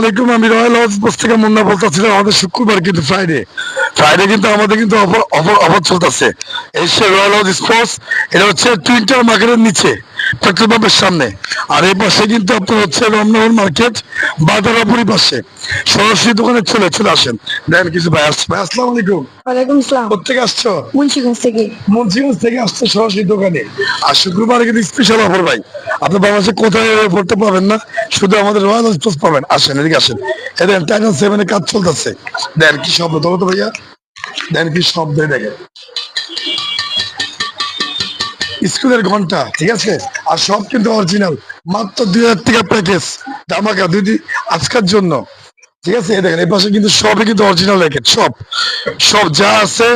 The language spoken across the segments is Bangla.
আলাইকুম। আমি রয়্যাল থেকে মুন্না আমাদের শুক্রবার কিন্তু ফ্রাইডে ফ্রাইডে কিন্তু আমাদের কিন্তু চলতেছে এই সে রয়্যাল হাউস স্পোর্টস, এটা হচ্ছে টুইন্টার মার্কেটের নিচে। পেট্রোল পাম্পের সামনে। আর এই পাশে কিন্তু আপনার হচ্ছে রমনগর মার্কেট বাজারাপুরি পাশে। সরাসরি দোকানে চলে চলে আসেন। দেখেন কিছু ভাই আসছে। ভাই আসসালামু আলাইকুম। ওয়ালাইকুম আসসালাম। কোথেকে আসছো? মুন্সিগঞ্জ থেকে। আসছে সরাসরি দোকানে। আর শুক্রবারে কিন্তু স্পেশাল অফার ভাই। আপনি বাংলাদেশে কোথায় পড়তে পাবেন না? শুধু আমাদের রয়্যাল এক্সপ্রেস পাবেন। আসেন এদিকে আসেন। টাইটান কাজ চলতেছে। দেন কি শব্দ তবে তো ভাইয়া। দেন কি শব্দ দেখেন। স্কুলের ঘণ্টা ঠিক আছে? আর সব কিন্তু অরিজিনাল মাত্র দুই হাজার টাকা প্যাকেজ ধামাকা দুই আজকের জন্য ঠিক আছে? এই দেখেন এই পাশে কিন্তু সবই কিন্তু অরিজিনাল র্যাকেট সব। সব যা আছে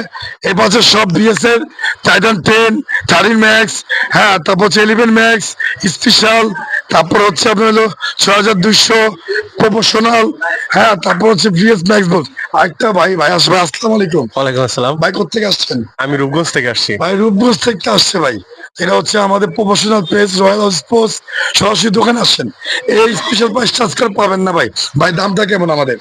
এই পাশে সব বিএসএর টাইটান টেন থার্টিন ম্যাক্স হ্যাঁ তারপর হচ্ছে ইলেভেন ম্যাক্স স্পেশাল তারপর হচ্ছে আপনার হলো ছয় হাজার দুইশো প্রফেশনাল হ্যাঁ তারপর হচ্ছে ভিএস ম্যাক্স বল আরেকটা ভাই ভাই আসবে আসসালামু আলাইকুম। ওয়ালাইকুম আসসালাম। ভাই কোথেকে আসছেন? আমি রূপগঞ্জ থেকে আসছি। ভাই রূপগঞ্জ থেকে আসছে ভাই। এটা হচ্ছে আমাদের প্রফেশনাল পেজ রয়্যাল স্পোর্টস সরাসরি দোকানে আসছেন এই স্পেশাল প্রাইসটা আজকাল পাবেন না ভাই। ভাই দামটা কেমন আমাদের?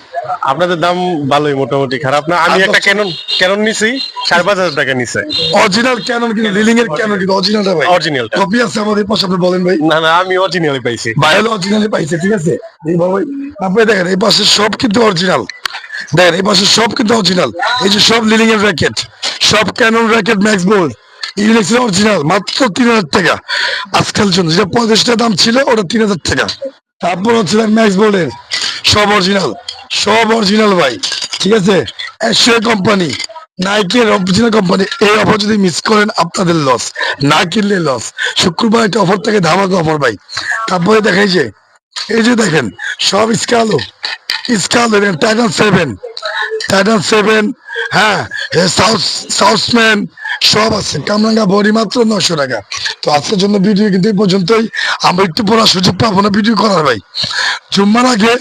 আপনাদের দাম ভালোই মোটামুটি খারাপ না। আমি আচ্ছা। একটা ক্যানন ক্যানন নিছি সাড়ে পাঁচ হাজার টাকা নিছে। অরিজিনাল ক্যানন কিন্তু লিলিং এর ক্যানন কিন্তু অরিজিনালটা ভাই। অরিজিনালটা কপি আছে আমাদের পাশে আপনি বলেন ভাই। না না আমি অরিজিনালি পাইছি। ভাই হলো অরিজিনালি পাইছে ঠিক আছে? এই বাবা আপনি দেখেন এই পাশে সব কিন্তু অরিজিনাল দেখেন এই পাশে সব কিন্তু অরিজিনাল এই যে সব লিলিং এর র্যাকেট সব ক্যানন র্যাকেট ম্যাক্স বোল্ড ইউনিক্সের অরিজিনাল মাত্র তিন হাজার টাকা। আজকাল জন্য যেটা পঁয়ত্রিশ দাম ছিল, ওটা তিন হাজার টাকা। তারপর হচ্ছে ম্যাক্স বোল্ডের সব অরিজিনাল সব অরিজিনাল ভাই, ঠিক আছে? এশিয়া কোম্পানি নাইকের অরিজিনাল কোম্পানি এই অফার যদি মিস করেন, আপনাদের লস না কিনলে লস শুক্রবার একটা অফার থাকে, ধামাকা অফার ভাই। তারপরে দেখাই যে এই যে দেখেন, সব স্কালো স্কালো টাইটান সেভেন টাইটান সেভেন হ্যাঁ সাউথ সাউথম্যান সব আছে। কামরাঙ্গা বড়ি মাত্র নশো টাকা। তো আজকের জন্য ভিডিও কিন্তু এই পর্যন্তই। আমরা একটু পড়ার সুযোগ পাবো না ভিডিও করার ভাই? জুম্মার আগে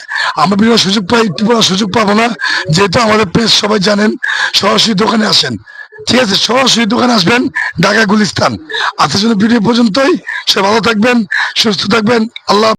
আমরা ভিডিও সুযোগ পাই, একটু পড়ার সুযোগ পাবো না। যেহেতু আমাদের প্রেস সবাই জানেন, সরাসরি দোকানে আসেন। ঠিক আছে, সরাসরি দোকানে আসবেন, ঢাকা গুলিস্তান। আজকের জন্য ভিডিও পর্যন্তই। সে ভালো থাকবেন, সুস্থ থাকবেন। আল্লাহ